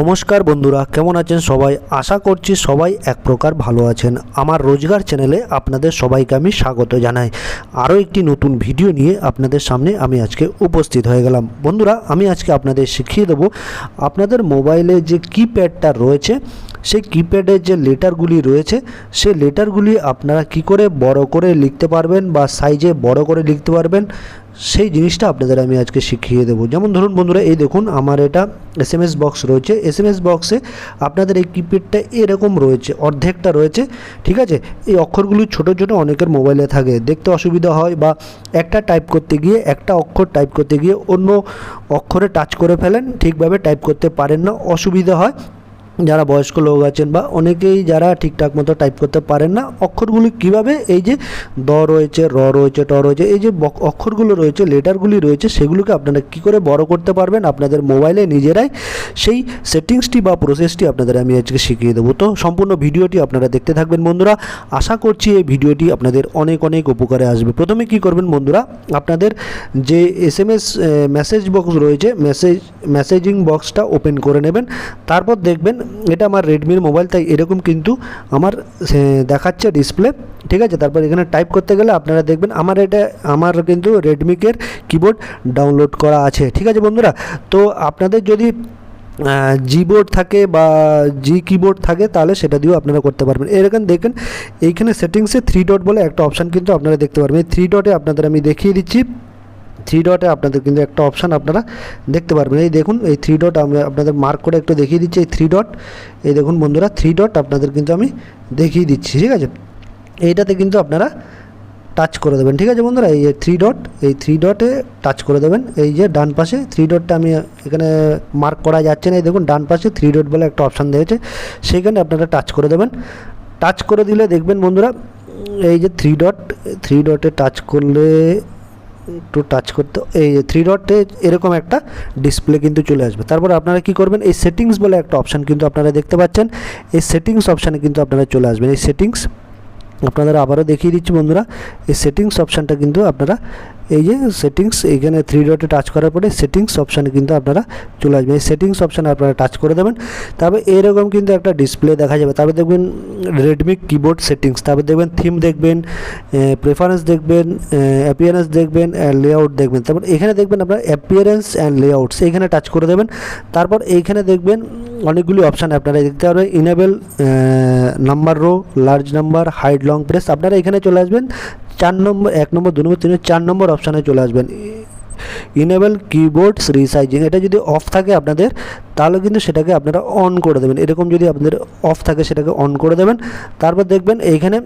নমস্কার বন্ধুরা, কেমন আছেন সবাই? আশা করছি সবাই এক প্রকার ভালো আছেন। আমার রোজগার চ্যানেলে আপনাদের সবাইকে আমি স্বাগত জানাই। আরও একটি নতুন ভিডিও নিয়ে আপনাদের সামনে আমি আজকে উপস্থিত হয়ে গেলাম। বন্ধুরা, আমি আজকে আপনাদের শিখিয়ে দেবো আপনাদের মোবাইলে যে কিপ্যাডটা রয়েছে সেই কিপ্যাডের যে লেটারগুলি রয়েছে, সেই লেটারগুলি আপনারা কি করে বড় করে লিখতে পারবেন বা সাইজে বড় করে লিখতে পারবেন, সেই জিনিসটা আপনাদের আমি আজকে শিখিয়ে দেবো। যেমন ধরুন বন্ধুরা, এই দেখুন আমার এটা এস এম এস বক্স রয়েছে। এস এম এস বক্সে আপনাদের এই কিপ্যাডটা এরকম রয়েছে, অর্ধেকটা রয়েছে, ঠিক আছে? এই অক্ষরগুলি ছোট ছোট অনেকের মোবাইলে থাকে। দেখতে অসুবিধা হয় বা একটা টাইপ করতে গিয়ে একটা অক্ষর টাইপ করতে গিয়ে অন্য অক্ষরে টাচ করে ফেলেন, ঠিকভাবে টাইপ করতে পারেন না, অসুবিধা হয়। যারা বয়স্ক লোক আছেন বা অনেকেই যারা ঠিকঠাক মতো টাইপ করতে পারেন না, অক্ষরগুলি কীভাবে? এই যে দ রয়েছে, র রয়েছে, ট রয়েছে, এই যে অক্ষরগুলো রয়েছে লেটারগুলি রয়েছে, সেগুলোকে আপনারা কি করে বড় করতে পারবেন? আপনাদের মোবাইলে নিজেরাই সেই সেটিংসটি বা প্রসেসটি আপনাদের আমি আজকে শিখিয়ে দেবো। তো সম্পূর্ণ ভিডিওটি আপনারা দেখতে থাকবেন বন্ধুরা। আশা করছি এই ভিডিওটি আপনাদের অনেক অনেক উপকারে আসবে। প্রথমে কি করবেন বন্ধুরা? আপনাদের যে S M S message box রয়েছে মেসেজ মেসেজিং বক্সটা ওপেন করে নেবেন। তারপর দেখবেন এটা আমার রেডমির মোবাইল তাই এরকম কিন্তু আমার দেখাচ্ছে ডিসপ্লে ঠিক আছে? তারপর এখানে টাইপ করতে গেলে আপনারা দেখবেন আমার এটা, আমার কিন্তু রেডমিকের কিবোর্ড ডাউনলোড করা আছে, ঠিক আছে বন্ধুরা? তো আপনাদের যদি জি বোর্ড থাকে বা জি কিবোর্ড থাকে, তাহলে সেটা দিয়েও আপনারা করতে পারবেন। এরকম দেখেন, এইখানে সেটিংসে থ্রি ডট বলে একটা অপশান কিন্তু আপনারা দেখতে পারবেন। এই থ্রি ডটে আপনাদের আমি দেখিয়ে দিচ্ছি। থ্রি ডটে আপনাদের কিন্তু একটা অপশান আপনারা দেখতে পারবেন। এই দেখুন, এই থ্রি ডট আমি আপনাদের মার্ক করে একটু দেখিয়ে দিচ্ছি। এই থ্রি ডট এই দেখুন বন্ধুরা থ্রি ডট আপনাদের কিন্তু আমি দেখিয়ে দিচ্ছি, ঠিক আছে? এইটাতে কিন্তু আপনারা টাচ করে দেবেন, ঠিক আছে বন্ধুরা? এই যে থ্রি ডট এই থ্রি ডটে টাচ করে দেবেন। এই যে ডান পাশে থ্রি ডটটা আমি এখানে মার্ক করা যাচ্ছে না। এই দেখুন, ডান পাশে থ্রি ডট বলে একটা অপশান দিয়েছে সেইখানে আপনারা টাচ করে দেবেন। টাচ করে দিলে দেখবেন বন্ধুরা, এই যে থ্রি ডট থ্রি ডটে টাচ করলে একটু টাচ করতে, এই থ্রি ডটে এরকম একটা ডিসপ্লে কিন্তু চলে আসবে। তারপর আপনারা কি করবেন? এই সেটিংস বলে একটা অপশান কিন্তু আপনারা দেখতে পাচ্ছেন। এই সেটিংস অপশানে কিন্তু আপনারা চলে আসবেন। এই সেটিংস আপনাদের আবারও দেখিয়ে দিচ্ছি বন্ধুরা, এই সেটিংস অপশানটা কিন্তু আপনারা, এই যে সেটিংস এইখানে থ্রি ডটে টাচ করার পরে সেটিংস অপশানে কিন্তু আপনারা চলে আসবেন। এই সেটিংস অপশানে আপনারা টাচ করে দেবেন। তারপর এরকম কিন্তু একটা ডিসপ্লে দেখা যাবে। তারপর দেখবেন রেডমি কিবোর্ড সেটিংস তারপর দেখবেন থিম দেখবেন প্রেফারেন্স দেখবেন অ্যাপিয়ারেন্স দেখবেন লেআউট দেখবেন। তারপর এখানে দেখবেন আপনার অ্যাপিয়ারেন্স অ্যান্ড লেআউটস এইখানে টাচ করে দেবেন। তারপর এইখানে দেখবেন অনেকগুলি অপশান আপনারা দেখতে পারবেন। Enable number row large number hide long press আপনারা এখানে চলে আসবেন। চার নম্বর, এক নম্বর, দু নম্বর, তিন চার নম্বর অপশানে চলে আসবেন। ইনেবল কিবোর্ডস রিসাইজিং এটা যদি অফ থাকে আপনাদের তাহলে কিন্তু সেটাকে আপনারা অন করে দেবেন। এরকম যদি আপনাদের অফ থাকে, সেটাকে অন করে দেবেন। তারপর দেখবেন এইখানে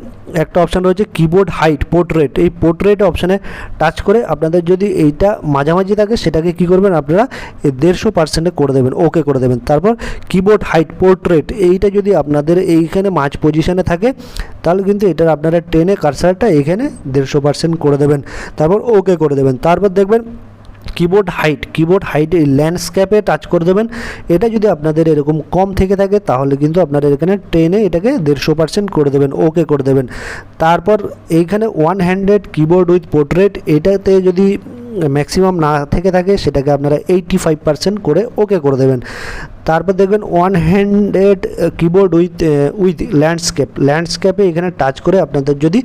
একটা অপশান রয়েছে কিবোর্ড হাইট পোর্ট্রেট এই পোর্ট্রেট অপশানে টাচ করে আপনাদের যদি এইটা মাঝামাঝি থাকে, সেটাকে কি করবেন আপনারা দেড়শো পার্সেন্টে করে দেবেন ওকে করে দেবেন। তারপর কিবোর্ড হাইট পোর্ট্রেট এইটা যদি আপনাদের এইখানে মাঝ পজিশানে থাকে, তাহলে কিন্তু এটার আপনারা টেনে কারসারটা এখানে দেড়শো পার্সেন্ট করে দেবেন। তারপর ওকে করে দেবেন। তারপর দেখবেন কিবোর্ড হাইট কিবোর্ড হাইট ল্যান্ডস্কেপে টাচ করে দেবেন। এটা যদি আপনাদের এরকম কম থেকে থাকে, তাহলে কিন্তু আপনারা এখানে টেনে এটাকে দেড়শো পার্সেন্ট করে দেবেন ওকে করে দেবেন। তারপর এইখানে one handed keyboard with portrait এটাতে যদি ম্যাক্সিমাম না থেকে থাকে, সেটাকে আপনারা এইটি ফাইভ পার্সেন্ট করে ওকে করে দেবেন। তারপর দেখবেন one handed keyboard with with landscape ল্যান্ডস্কেপে এখানে টাচ করে আপনাদের যদি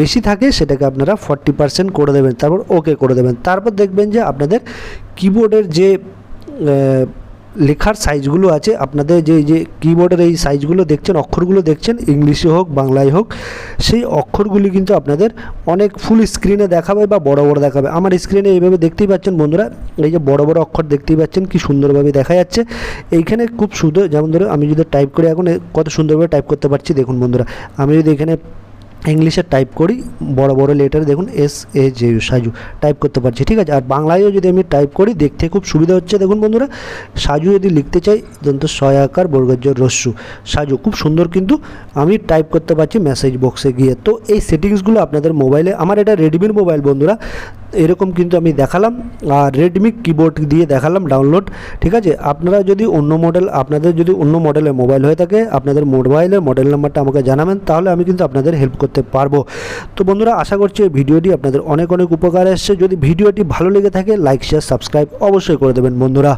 বেশি থাকে সেটাকে আপনারা ফর্টি পার্সেন্ট করে দেবেন, তারপর ওকে করে দেবেন। তারপর দেখবেন যে আপনাদের কিবোর্ডের যে লেখার সাইজগুলো আছে, আপনাদের যে যে কিবোর্ডের এই সাইজগুলো দেখছেন, অক্ষরগুলো দেখছেন, ইংলিশে হোক, বাংলায় হোক, সেই অক্ষরগুলি কিন্তু আপনাদের অনেক ফুল স্ক্রিনে দেখাবে বা বড় বড় দেখাবে। আমার স্ক্রিনে এইভাবে দেখতেই পাচ্ছেন বন্ধুরা, এই যে বড় বড় অক্ষর দেখতেই পাচ্ছেন, কি সুন্দরভাবে দেখা যাচ্ছে। এইখানে খুব সুন্দর, যেমন ধরো আমি যদি টাইপ করি, এখন কত সুন্দরভাবে টাইপ করতে পারছি, দেখুন বন্ধুরা। আমি যদি এখানে ইংলিশে টাইপ করি, বড় বড় লেটার দেখুন S A J Saju, type করতে পারছি, ঠিক আছে? আর বাংলায়ও যদি আমি টাইপ করি, দেখতে খুব সুবিধা হচ্ছে, দেখুন বন্ধুরা, সাজু যদি লিখতে চাই দন্ত ছয় আকার, বর্গজ্য, রস্যু, সাজু, খুব সুন্দর কিন্তু আমি টাইপ করতে পারছি মেসেজ বক্সে গিয়ে। তো এই সেটিংসগুলো আপনাদের মোবাইলে আমার এটা রেডমির মোবাইল বন্ধুরা এরকম কিন্তু আমি দেখালাম, আর রেডমি কিবোর্ড দিয়ে দেখালাম ডাউনলোড ঠিক আছে? আপনারা যদি অন্য মডেল আপনাদের যদি অন্য মডেলের মোবাইল হয়ে থাকে, আপনাদের মোবাইলের মডেল নাম্বারটা আমাকে জানাবেন, তাহলে আমি কিন্তু আপনাদের হেল্প করতে পারব। তো বন্ধুরা, আশা করছি এই ভিডিওটি আপনাদের অনেক অনেক উপকার এসছে। যদি ভিডিওটি ভালো লেগে থাকে লাইক শেয়ার সাবস্ক্রাইব অবশ্যই করে দেবেন বন্ধুরা।